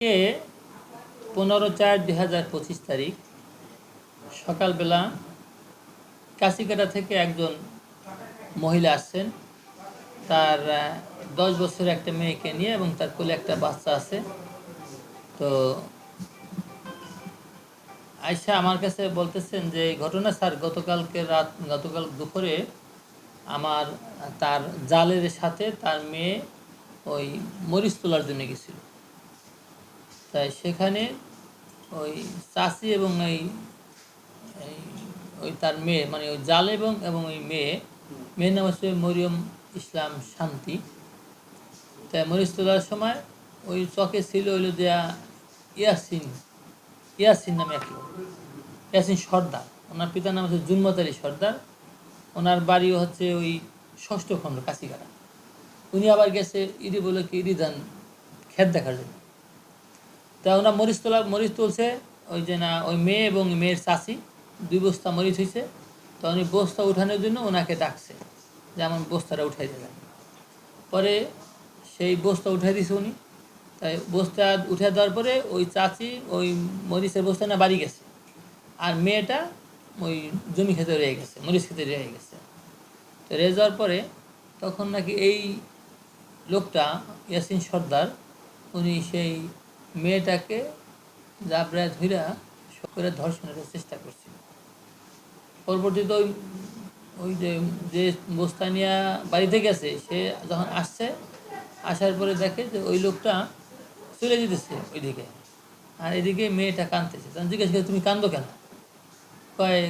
এ পনেরো চার দুই হাজার পঁচিশ তারিখ, সকালবেলা কাশিকাটা থেকে একজন মহিলা আসছেন। তার দশ বছরের একটা মেয়েকে নিয়ে এবং তার কোলে একটা বাচ্চা আছে। তো আয়সা আমার কাছে বলতেছেন যে ঘটনা স্যার, গতকালকে রাত, গতকাল দুপুরে আমার তার জালের সাথে তার মেয়ে ওই মরিচ তোলার জন্য গেছিল। তাই সেখানে ওই চাষি এবং এই ওই তার মেয়ে মানে ওই জাল এবং এবং ওই মেয়ে, মেয়ের নাম হচ্ছে মরিয়ম ইসলাম শান্তি। তাই মরিচ তোলার সময় ওই চকে ছিল হইল দেয়া ইয়াসিন ইয়াসিন নামে এক ইয়াসিন সর্দার। ওনার পিতার নাম হচ্ছে জুন্মত আলী সর্দার। ওনার বাড়িও হচ্ছে ওই ষষ্ঠ খণ্ড, কাশিগাড়া। উনি আবার গেছে ইডি বলে কি ইডি ধান ক্ষেত দেখার জন্য। তা ওনার মরিচ তোলা, মরিচ তুলছে, ওই যে না, ওই মেয়ে এবং মেয়ের চাষি দুই বস্তা মরিচ হয়েছে তো উনি বস্তা উঠানোর জন্য ওনাকে ডাকছে, যে আমার বস্তাটা উঠাই দেবেন। পরে সেই বস্তা উঠাই দিছে উনি। তাই বস্তা উঠে দেওয়ার পরে ওই চাচি ওই মরিচের বস্তা না বাড়ি গেছে। আর মেয়েটা ওই জমি খেতে রয়ে গেছে, মরিচ খেতে রয়ে গেছে। তো রয়ে যাওয়ার পরে তখন নাকি এই লোকটা ইয়াসিন সর্দার, উনি সেই মেয়েটাকে জাবরায় ধইরা করে ধর্ষণের চেষ্টা করছিল। পরবর্তীতে ওই ওই যে যে বস্তা নিয়ে বাড়িতে গেছে, সে যখন আসছে, আসার পরে দেখে যে ওই লোকটা চলে যেতেছে ওইদিকে। আর এদিকে মেয়েটা কাঁদতেছে। তখন জিজ্ঞেস করে, তুমি কান্দো কেন? কয়,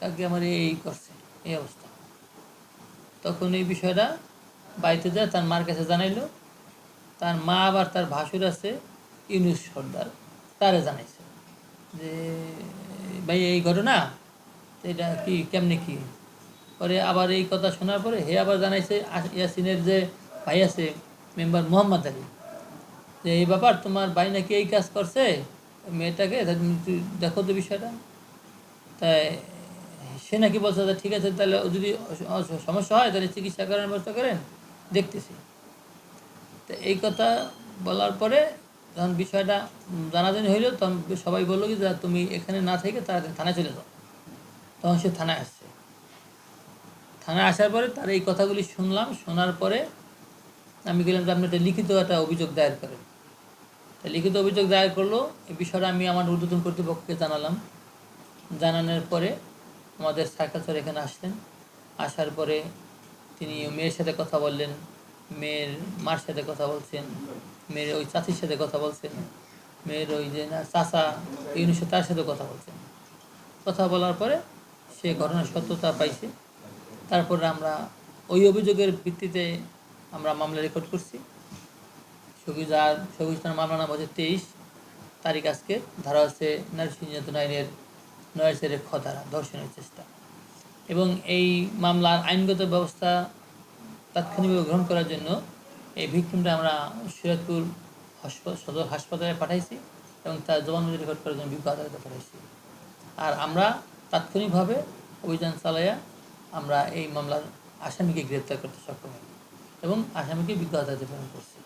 কাকে আমার এই করছে, এই অবস্থা। তখন এই বিষয়টা বাড়িতে যায়, তার মার কাছে জানাইলো। তার মা আবার তার ভাসুর আছে ইউনুস সর্দার, তারে জানাইছে যে, ভাই, এই ঘটনা এটা কি, কেমনে কি? পরে আবার এই কথা শোনার পরে হে আবার জানাইছে ইয়াসিনের যে ভাই আছে, মেম্বার মোহাম্মদ আলী, যে, এই ব্যাপার, তোমার ভাই নাকি এই কাজ করছে? মেয়েটাকে দেখো তো বিষয়টা। তাই সে নাকি বলছে ঠিক আছে, তাহলে যদি সমস্যা হয়, তাহলে চিকিৎসা করার ব্যবস্থা করেন। দেখতেছি। তো এই কথা বলার পরে যখন বিষয়টা জানাজানি হইল, তখন সবাই বলল কি তুমি এখানে না থেকে তাড়াতাড়ি থানায় চলে যাও। তখন সে থানায় আসছে। থানায় আসার পরে তার এই কথাগুলি শুনলাম, শোনার পরে আমি গেলাম যে আপনি একটা লিখিত একটা অভিযোগ দায়ের করেন। লিখিত অভিযোগ দায়ের করল এই বিষয়টা আমি আমার ঊর্ধ্বতন কর্তৃপক্ষকে জানালাম। জানানোর পরে আমাদের সার্কাল স্যার এখানে আসলেন। আসার পরে তিনি মেয়ের সাথে কথা বললেন। মেয়ের মার সাথে কথা বলছেন, মেয়ের ওই চাচির সাথে কথা বলছেন, মেয়ের ওই যে না চাচা ইউনিসে তার সাথে কথা বলছেন। কথা বলার পরে সে ঘটনার সত্যতা পাইছে। তারপরে আমরা ওই অভিযোগের ভিত্তিতে আমরা মামলা রেকর্ড করছি। সবিজার সবিজার মামলা নাম হচ্ছে তেইশ। তারিখ আজকে, ধারা হচ্ছে নারী নির্যাতন আইনের নয় সেরে খ ধারা, ধর্ষণের চেষ্টা। এবং এই মামলার আইনগত ব্যবস্থা তাৎক্ষণিকভাবে গ্রহণ করার জন্য এই ভিকটিমটা আমরা সিরাজপুর সদর হাসপাতালে পাঠাইছি এবং তার জবানবন্দি রেকর্ড করার জন্য বিজ্ঞ আদালতে পাঠাইছি। আর আমরা তাৎক্ষণিকভাবে অভিযান চালাইয়া আমরা এই মামলার আসামিকে গ্রেপ্তার করতে সক্ষম হই এবং আসামিকে বিজ্ঞ আদালতে প্রেরণ করছি।